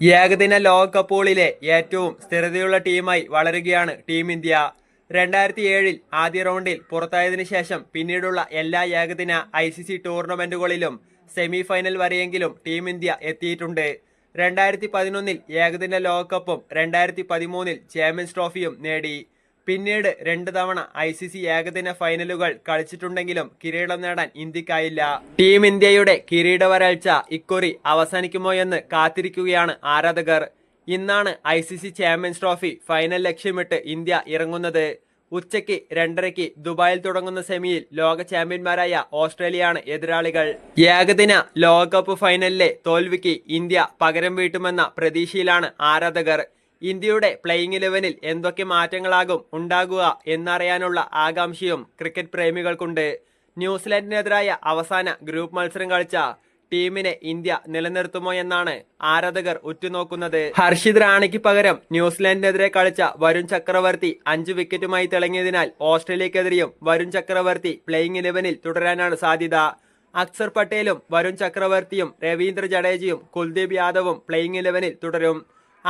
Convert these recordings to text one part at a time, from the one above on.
ഏകദിന ലോകകപ്പുകളിലെ ഏറ്റവും സ്ഥിരതയുള്ള ടീമായി വളരുകയാണ് ടീം ഇന്ത്യ. രണ്ടായിരത്തി ഏഴിൽ ആദ്യ റൗണ്ടിൽ പുറത്തായതിനു ശേഷം പിന്നീടുള്ള എല്ലാ ഏകദിന ഐ സി സി ടൂർണമെന്റുകളിലും സെമി ഫൈനൽ വരെയെങ്കിലും ടീം ഇന്ത്യ എത്തിയിട്ടുണ്ട്. രണ്ടായിരത്തി പതിനൊന്നിൽ ഏകദിന ലോകകപ്പും രണ്ടായിരത്തി പതിമൂന്നിൽ ചാമ്പ്യൻസ് ട്രോഫിയും നേടി. പിന്നീട് രണ്ട് തവണ ഐ സി സി ഏകദിന ഫൈനലുകൾ കളിച്ചിട്ടുണ്ടെങ്കിലും കിരീടം നേടാൻ ഇന്ത്യക്കായില്ല. ടീം ഇന്ത്യയുടെ കിരീട വരൾച്ച ഇക്കുറി അവസാനിക്കുമോ എന്ന് കാത്തിരിക്കുകയാണ് ആരാധകർ. ഇന്നാണ് I C C champions trophy final ലക്ഷ്യമിട്ട് ഇന്ത്യ ഇറങ്ങുന്നത്. ഉച്ചയ്ക്ക് രണ്ടരയ്ക്ക് ദുബായിൽ തുടങ്ങുന്ന സെമിയിൽ ലോക ചാമ്പ്യന്മാരായ ഓസ്ട്രേലിയയാണ് എതിരാളികൾ. ഏകദിന ലോകകപ്പ് ഫൈനലിലെ തോൽവിക്ക് ഇന്ത്യ പകരം വീട്ടുമെന്ന പ്രതീക്ഷയിലാണ് ആരാധകർ. ഇന്ത്യയുടെ പ്ലേയിങ് ഇലവനിൽ എന്തൊക്കെ മാറ്റങ്ങളാകും ഉണ്ടാകുക എന്നറിയാനുള്ള ആകാംക്ഷയും ക്രിക്കറ്റ് പ്രേമികൾക്കുണ്ട്. ന്യൂസിലൻഡിനെതിരായ അവസാന ഗ്രൂപ്പ് മത്സരം കളിച്ച ടീമിനെ ഇന്ത്യ നിലനിർത്തുമോ എന്നാണ് ആരാധകർ ഉറ്റുനോക്കുന്നത്. ഹർഷിത് റാണിക്ക് പകരം ന്യൂസിലൻഡിനെതിരെ കളിച്ച വരുൺ ചക്രവർത്തി അഞ്ച് വിക്കറ്റുമായി തിളങ്ങിയതിനാൽ ഓസ്ട്രേലിയക്കെതിരെയും വരുൺ ചക്രവർത്തി പ്ലേയിങ് ഇലവനിൽ തുടരാനാണ് സാധ്യത. അക്സർ പട്ടേലും വരുൺ ചക്രവർത്തിയും രവീന്ദ്ര ജഡേജയും കുൽദീപ് യാദവും പ്ലേയിങ് ഇലവനിൽ തുടരും.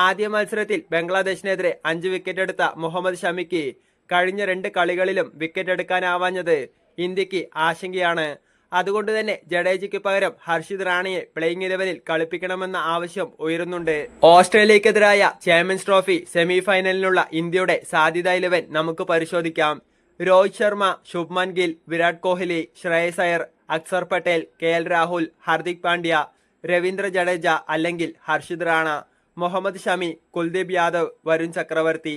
ആദ്യ മത്സരത്തിൽ ബംഗ്ലാദേശിനെതിരെ അഞ്ച് വിക്കറ്റ് എടുത്ത മുഹമ്മദ് ഷമിക്ക് കഴിഞ്ഞ രണ്ട് കളികളിലും വിക്കറ്റ് എടുക്കാനാവാഞ്ഞത് ഇന്ത്യയ്ക്ക് ആശങ്കയാണ്. അതുകൊണ്ട് തന്നെ ജഡേജയ്ക്ക് പകരം ഹർഷിത് റാണിയെ പ്ലേയിങ് ഇലവനിൽ കളിപ്പിക്കണമെന്ന ആവശ്യം ഉയരുന്നുണ്ട്. ഓസ്ട്രേലിയക്കെതിരായ ചാമ്പ്യൻസ് ട്രോഫി സെമി ഫൈനലിനുള്ള ഇന്ത്യയുടെ സാധ്യത ഇലവൻ നമുക്ക് പരിശോധിക്കാം. രോഹിത് ശർമ്മ ശുഭ്മാൻ ഗിൽ വിരാട് കോഹ്ലി ശ്രേയസ് അയർ അക്സർ പട്ടേൽ കെ രാഹുൽ ഹർദിക് പാണ്ഡ്യ രവീന്ദ്ര ജഡേജ അല്ലെങ്കിൽ ഹർഷിദ് റാണ. മുഹമ്മദ് ഷമി കുൽദീപ് യാദവ് വരുൺ ചക്രവർത്തി